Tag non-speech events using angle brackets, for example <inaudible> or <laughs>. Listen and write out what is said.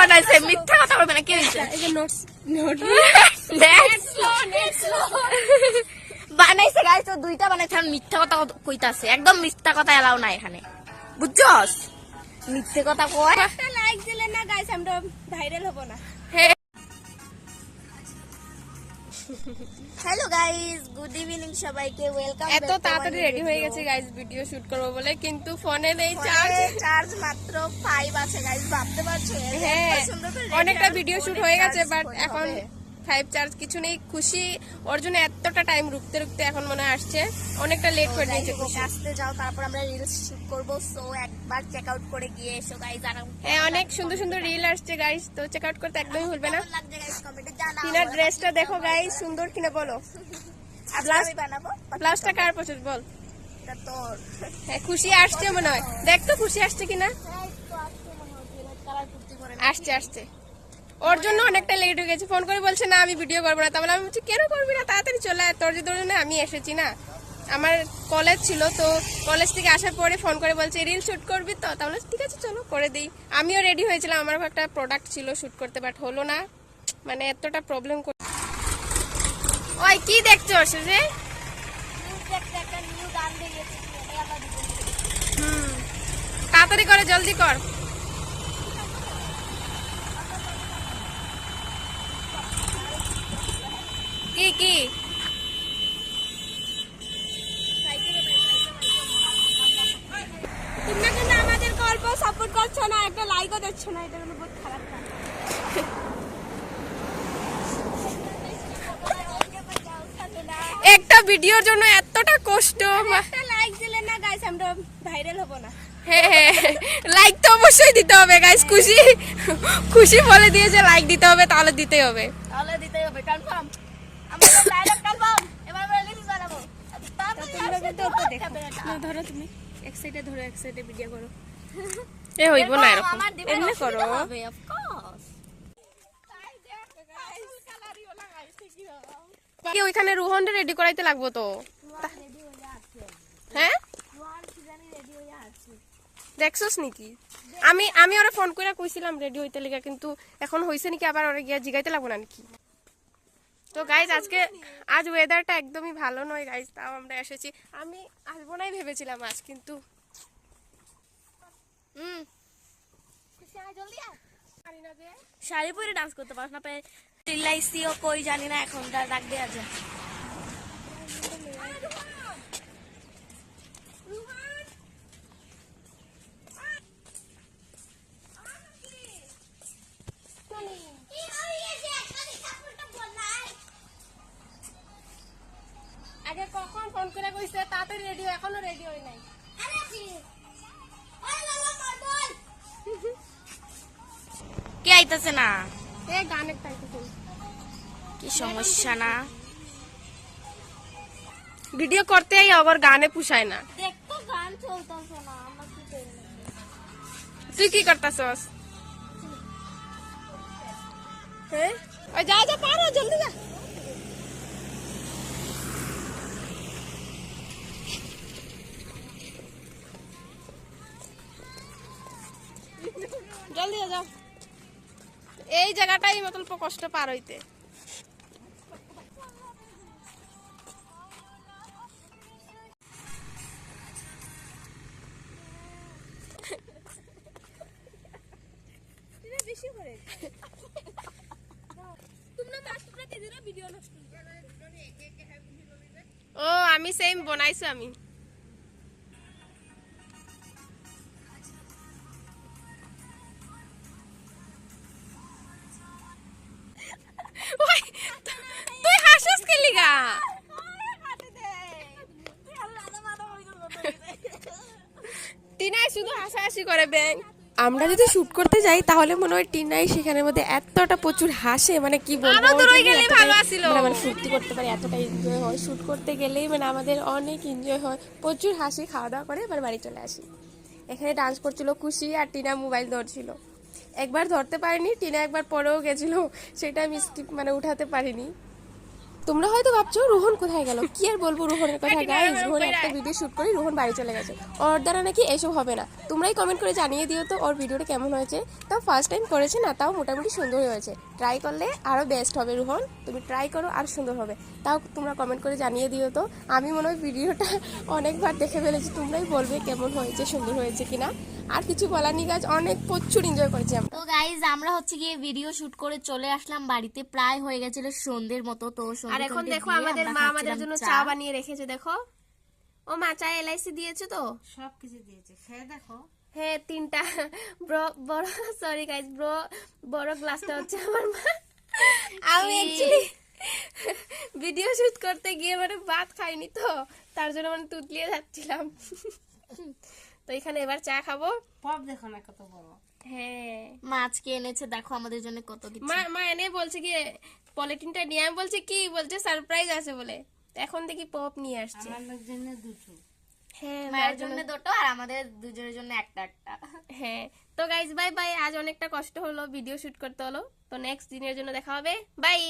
বানাইছে মিথ্যা কথা বলবে না কি নোট বানাইছে গাইস দুইটা বানাইছে আমি মিথ্যা কথা কইতাছে একদম মিথ্যা কথা এলাও না এখানে। বুঝছস? মিথ্যে কথা কয়। লাইক দিলে না গাইস আমরা ভাইরাল হব না। হ্যালো গাইস গুড ইভিনিং সবাইকে. ওয়েলকাম এত তাড়াতাড়ি রেডি হয়ে গেছে গাইস ভিডিও শুট করব বলে কিন্তু ফোনে নেই চার্জ চার্জ মাত্র 5 আছে গাইস ভাবতে পারছ? হ্যাঁ অনেকটা ভিডিও শুট হয়ে গেছে বাট এখন। ফাইভ চার্জ কিছু নেই খুশি। ওর জন্য এতটা টাইম রুখতে রুখতে এখন মনে হয় আসছে। অনেকটা লেট করে নিয়েছে খুশি। আসতে যাও তারপর আমরা রিলস শুট করব। সো একবার চেক আউট করে গিয়ে এসো গাইস আর হ্যাঁ অনেক সুন্দর সুন্দর রিল আসছে গাইস তো চেক আউট করতে একদমই ভুলবে না। টিনার ড্রেসটা দেখো গাই সুন্দর কিনা বলো। ব্লাউজটা কার পছন্দ? বল। হ্যাঁ খুশি আসছে মনে হয়। দেখ তো খুশি আসছে কিনা। পরে আসছে আসছে। ওর জন্য অনেকটা লেট হয়ে গেছে। ফোন করে বলছে না আমি ভিডিও করব না। তাহলে আমি বলছি কেন করবি না? তাড়াতাড়ি চলে আয়। তোর জন্য আমি এসেছি না। আমার কলেজ ছিল তো কলেজ থেকে আসার পরে ফোন করে বলছে রিল শুট করবি তো? তাহলে ঠিক আছে চলো করে দিই। আমিও রেডি হয়েছিলাম। আমার একটা প্রোডাক্ট ছিল শুট করতে বাট হলো না। মানে এতটা প্রবলেম ওই কি দেখছ হুম। তাড়াতাড়ি করে জলদি কর। কি কি? তোমরা কিন্তু আমাদের গল্প সাপোর্ট করছ না একটা লাইকও দিচ্ছ না এটা কিন্তু বহুত খারাপ <laughs> একটা ভিডিওর জন্য এতটা কষ্ট লাইক দিলে না গাইস আমরা ভাইরাল হব না। লাইক তো অবশ্যই দিতে হবে গাইস খুশি। খুশি বলে দিয়েছে লাইক দিতে হবে তাহলে দিতে হবে। তাহলে দিতেই হবে কনফার্ম আমাদের ডায়লগ কনফার্ম এবার আমরা রিলস বানাবো। তোমরা কিন্তু ওটা দেখো। না ধরো তুমি। এক সাইডে ধরো এক সাইডে ভিডিও করো। এ হইব না এরকম। এমনি করো। অফ কোর্স কি ওইখানে রুহনরে রেডি করাইতে লাগবো তো। হ্যাঁ? দেখছস নাকি? আমি আমি ওরা ফোন করে কইছিলাম রেডি হইতে লেগে কিন্তু এখন হইছে নাকি আবার ওরা গিয়া জিগাইতে লাগবো না নাকি? তো গাইজ আজকে আজ ওয়েদারটা একদমই ভালো নয় গাইজ তাও আমরা এসেছি। আমি আসব নাই ভেবেছিলাম আজ কিন্তু হুম। জলদি পারি না যে শাড়ি পরে ডান্স করতে পারছ না চিল্লাইছিও কই জানি না এখন ডাক দেওয়া যায়। আগে কখন ফোন করে কইছে তাড়াতাড়ি রেডি এখনও রেডি হই নাই। কে আইতাছে না? এ গান একটা আইতেছে। কি সমস্যা না ভিডিও করতেই আবার গানে পুষায় না দেখতো গান চলতেছে না আমার কি করব তুই কি করতাছস হ্যাঁ ওই যা যা পারো জলদি যা জলদি যা যাও এই জায়গাটাই মতন কষ্ট পার হইতে বেশি করে ও আমি সেম বনাইছো আমি। তুই হাসিস কে লিগা? টিনাই শুধু হাসাহাসি করে ব্যাং। আমরা যদি শুট করতে যাই তাহলে মনে হয় টিনাই সেখানের মধ্যে এতটা প্রচুর হাসে মানে কি বলব। মানে ফুর্তি করতে পারি এতটা এনজয় হয়। শুট করতে গেলেই মানে আমাদের অনেক এনজয় হয়। প্রচুর হাসি খাওয়া দাওয়া করে এবার বাড়ি চলে আসি। এখানে ডান্স করছিল খুশি আর টিনা মোবাইল ধরছিল। একবার ধরতে পারিনি টিনা একবার পরেও গেছিল সেটা আমি স্কিপ মানে উঠাতে পারিনি। তোমরা হয়তো ভাবছ রোহন কোথায় গেল? কি আর বলব রোহনের কথা? গাইস রোহন একটা ভিডিও শুট করে রোহন বাড়ি চলে গেছে। ওর দ্বারা নাকি এসব হবে না। তোমরাই কমেন্ট করে জানিয়ে দিও তো ওর ভিডিওটা কেমন হয়েছে। তাও ফার্স্ট টাইম করেছে না তাও মোটামুটি সুন্দর হয়েছে। ট্রাই করলে আরও বেস্ট হবে রোহন। তুমি ট্রাই করো আর সুন্দর হবে। তাও তোমরা কমেন্ট করে জানিয়ে দিও তো। আমি মনে হয় ভিডিওটা অনেকবার দেখে ফেলেছি। তোমরাই বলবে কেমন হয়েছে সুন্দর হয়েছে কিনা। আর কিছু বলার নি গাছ অনেক প্রচুর এনজয় করেছি আমরা। তো গাইজ আমরা হচ্ছে গিয়ে ভিডিও শুট করে চলে আসলাম বাড়িতে। প্রায় হয়ে গেছিল সন্ধ্যের মতো তো আর এখন দেখো আমাদের মা আমাদের জন্য চা। বানিয়ে রেখেছে দেখো। ও মা চা এলআইসি দিয়েছে তো? সব কিছু দিয়েছে। খেয়ে দেখো। হ্যাঁ তিনটা ব্রো বড় সরি গাইজ ব্রো বড় গ্লাসটা হচ্ছে আমার মা। আমি অ্যাকচুয়ালি ভিডিও শুট করতে গিয়ে মানে ভাত খাইনি তো তার জন্য মানে তুতলিয়ে যাচ্ছিলাম। তো এখানে এবার চা খাব। পপ দেখো না কত বড়। হ্যাঁ। মাছকে এনেছে দেখো আমাদের জন্য কত কিছু। মা মা এনে বলছে কি পলিটিনটা নিয়ে আমি বলছি কি বলছে সারপ্রাইজ আছে বলে। এখন দেখি পপ নিয়ে আসছে। আমার জন্য দুটো। হ্যাঁ মায়ের জন্য দুটো আর আমাদের দুজনের জন্য একটা একটা। হ্যাঁ তো গাইজ বাই বাই আজ অনেকটা কষ্ট হলো ভিডিও শুট করতে হলো। তো নেক্সট দিনের জন্য দেখা হবে। বাই